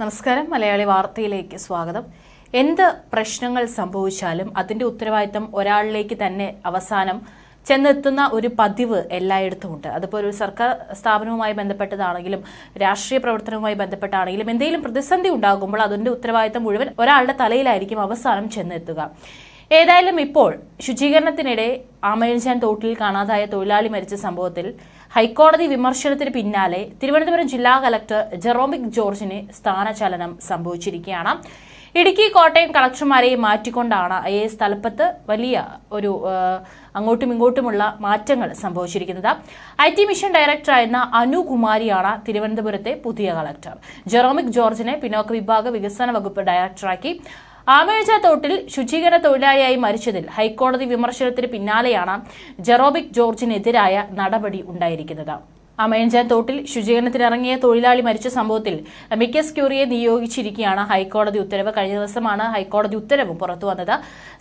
നമസ്കാരം. മലയാളി വാർത്തയിലേക്ക് സ്വാഗതം. എന്ത് പ്രശ്നങ്ങൾ സംഭവിച്ചാലും അതിന്റെ ഉത്തരവാദിത്തം ഒരാളിലേക്ക് തന്നെ അവസാനം ചെന്നെത്തുന്ന ഒരു പതിവ് എല്ലായിടത്തും ഉണ്ട് അതിപ്പോൾ ഒരു സർക്കാർ സ്ഥാപനവുമായി ബന്ധപ്പെട്ടതാണെങ്കിലും രാഷ്ട്രീയ പ്രവർത്തനവുമായി ബന്ധപ്പെട്ടാണെങ്കിലും എന്തെങ്കിലും പ്രതിസന്ധി ഉണ്ടാകുമ്പോൾ അതിന്റെ ഉത്തരവാദിത്തം മുഴുവൻ ഒരാളുടെ തലയിലായിരിക്കും അവസാനം ചെന്നെത്തുക. ഏതായാലും ഇപ്പോൾ ശുചീകരണത്തിനിടെ ആമയിൽച്ചാൻ തോട്ടിൽ കാണാതായ തൊഴിലാളി മരിച്ച സംഭവത്തിൽ ഹൈക്കോടതി വിമർശനത്തിന് പിന്നാലെ തിരുവനന്തപുരം ജില്ലാ കലക്ടർ ജെറോമിക് ജോർജിന് സ്ഥാനചലനം സംഭവിച്ചിരിക്കുകയാണ്. ഇടുക്കി കോട്ടയം കളക്ടർമാരെ മാറ്റിക്കൊണ്ടാണ് ഐ എസ് തലപ്പത്ത് വലിയ ഒരു അങ്ങോട്ടും ഇങ്ങോട്ടുമുള്ള മാറ്റങ്ങൾ സംഭവിച്ചിരിക്കുന്നത്. ഐ ടി മിഷൻ ഡയറക്ടറായിരുന്ന അനുകുമാരിയാണ് തിരുവനന്തപുരത്തെ പുതിയ കളക്ടർ ജെറോമിക് ജോർജിനെ പിന്നോക്ക വിഭാഗ വികസന വകുപ്പ് ഡയറക്ടറാക്കി. ആമേഴ്ച തോട്ടിൽ ശുചീകരണ തൊഴിലാളിയായി മരിച്ചതിൽ ഹൈക്കോടതി വിമർശനത്തിന് പിന്നാലെയാണ് ജെറോബിക് ജോർജിനെതിരായ നടപടി ഉണ്ടായിരിക്കുന്നത്. അമയഞ്ചാൻ തോട്ടിൽ ശുചീകരണത്തിനിറങ്ങിയ തൊഴിലാളി മരിച്ച സംഭവത്തിൽ മിക്കസ് ക്യൂറിയെ നിയോഗിച്ചിരിക്കുകയാണ് ഹൈക്കോടതി ഉത്തരവ്. കഴിഞ്ഞ ദിവസമാണ് ഹൈക്കോടതി ഉത്തരവും പുറത്തു വന്നത്.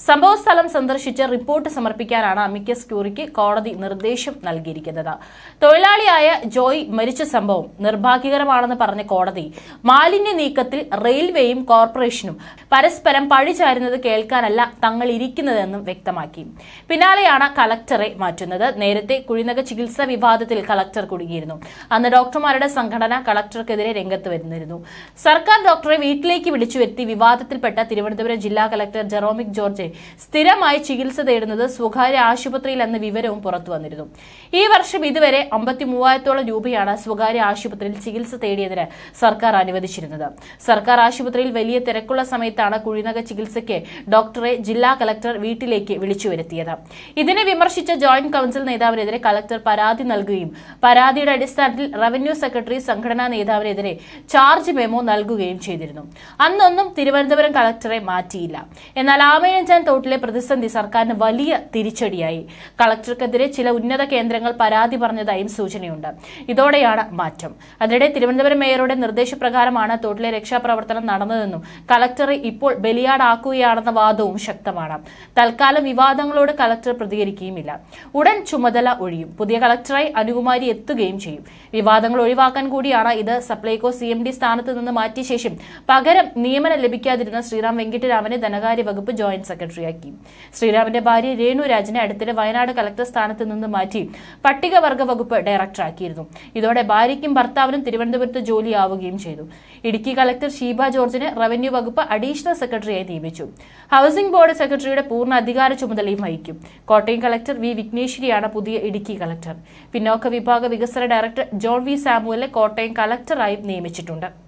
സംഭവ സ്ഥലം സന്ദർശിച്ച് റിപ്പോർട്ട് സമർപ്പിക്കാനാണ് അമിക്കസ് ക്യൂറിക്ക് കോടതി നിർദ്ദേശം നൽകിയിരിക്കുന്നത്. തൊഴിലാളിയായ ജോയ് മരിച്ച സംഭവം നിർഭാഗ്യകരമാണെന്ന് പറഞ്ഞ കോടതി മാലിന്യ നീക്കത്തിൽ റെയിൽവേയും കോർപ്പറേഷനും പരസ്പരം പഴിചാരുന്നത് കേൾക്കാനല്ല തങ്ങൾ ഇരിക്കുന്നതെന്നും വ്യക്തമാക്കി. പിന്നാലെയാണ് കളക്ടറെ മാറ്റുന്നത്. നേരത്തെ കുഴിനക ചികിത്സാ വിവാദത്തിൽ കളക്ടർ കുടുങ്ങിയിരുന്നു അന്ന് ഡോക്ടർമാരുടെ സംഘടന കളക്ടർക്കെതിരെ രംഗത്ത് വരുന്നിരുന്നു. സർക്കാർ ഡോക്ടറെ വീട്ടിലേക്ക് വിളിച്ചു വരുത്തി വിവാദത്തിൽപ്പെട്ട തിരുവനന്തപുരം ജില്ലാ കളക്ടർ ജെറോമിക് ജോർജ് സ്ഥിരമായി ചികിത്സ തേടുന്നത് സ്വകാര്യ ആശുപത്രിയിൽ എന്ന വിവരവും പുറത്തു വന്നിരുന്നു. ഈ വർഷം ഇതുവരെ അമ്പത്തി മൂവായിരത്തോളം രൂപയാണ് സ്വകാര്യ ആശുപത്രിയിൽ ചികിത്സ തേടിയതിന് സർക്കാർ അനുവദിച്ചിരുന്നത്. സർക്കാർ ആശുപത്രിയിൽ വലിയ തിരക്കുള്ള സമയത്താണ് കുഴിനക ചികിത്സയ്ക്ക് ഡോക്ടറെ ജില്ലാ കളക്ടർ വീട്ടിലേക്ക് വിളിച്ചു വരുത്തിയത്. ഇതിനെ വിമർശിച്ച ജോയിന്റ് കൌൺസിൽ നേതാവിനെതിരെ കളക്ടർ പരാതി നൽകുകയും പരാതിയുടെ അടിസ്ഥാനത്തിൽ റവന്യൂ സെക്രട്ടറി സംഘടനാ നേതാവിനെതിരെ ചാർജ് മെമോ നൽകുകയും ചെയ്തിരുന്നു. അന്നൊന്നും തിരുവനന്തപുരം കളക്ടറെ മാറ്റിയില്ല. എന്നാൽ ആമയഞ്ചാൻ തോട്ടിലെ പ്രതിസന്ധി സർക്കാരിന് വലിയ തിരിച്ചടിയായി. കളക്ടർക്കെതിരെ ചില ഉന്നത കേന്ദ്രങ്ങൾ പരാതി പറഞ്ഞതായും സൂചനയുണ്ട്. ഇതോടെയാണ് മാറ്റം. അതിനിടെ തിരുവനന്തപുരം മേയറുടെ നിർദ്ദേശപ്രകാരമാണ് തോട്ടിലെ രക്ഷാപ്രവർത്തനം നടന്നതെന്നും കളക്ടറെ ഇപ്പോൾ ബലിയാടാക്കുകയാണെന്ന വാദവും ശക്തമാണ്. തൽക്കാലം വിവാദങ്ങളോട് കളക്ടർ പ്രതികരിക്കുകയുമില്ല. ഉടൻ ചുമതല ഒഴിയും. പുതിയ കളക്ടറായി അനുകുമാരി എത്തുകയും ചെയ്യും. വിവാദങ്ങൾ ഒഴിവാക്കാൻ കൂടിയാണ് ഇത്. സപ്ലൈകോ സി എം ഡി സ്ഥാനത്ത് നിന്ന് മാറ്റിയ ശേഷം പകരം നിയമനം ലഭിക്കാതിരുന്ന ശ്രീറാം വെങ്കിട്ടരാമനെ ധനകാര്യ വകുപ്പ് ജോയിന്റ് സെക്രട്ടറിയാക്കി. ശ്രീറാമിന്റെ ഭാര്യ രേണു രേണുരാജിനെ അടുത്തിടെ വയനാട് കളക്ടർ സ്ഥാനത്ത് നിന്ന് മാറ്റി പട്ടികവർഗ വകുപ്പ് ഡയറക്ടറാക്കിയിരുന്നു. ഇതോടെ ഭാര്യയ്ക്കും ഭർത്താവിനും തിരുവനന്തപുരത്ത് ജോലിയാവുകയും ചെയ്തു. ഇടുക്കി കളക്ടർ ഷീബ ജോർജിനെ റവന്യൂ വകുപ്പ് അഡീഷണൽ സെക്രട്ടറിയായി നിയമിച്ചു. ഹൗസിംഗ് ബോർഡ് സെക്രട്ടറിയുടെ പൂർണ അധികാര ചുമതലയും വഹിക്കും. കോട്ടയം കളക്ടർ വി വിഘ്നേശ്വരിയാണ് പുതിയ ഇടുക്കി കളക്ടർ പിന്നോക്ക വിഭാഗ വികസന ഡയറക്ടർ ജോൺ വി സാമുവലിനെ കോട്ടയം കളക്ടറായും നിയമിച്ചിട്ടുണ്ട്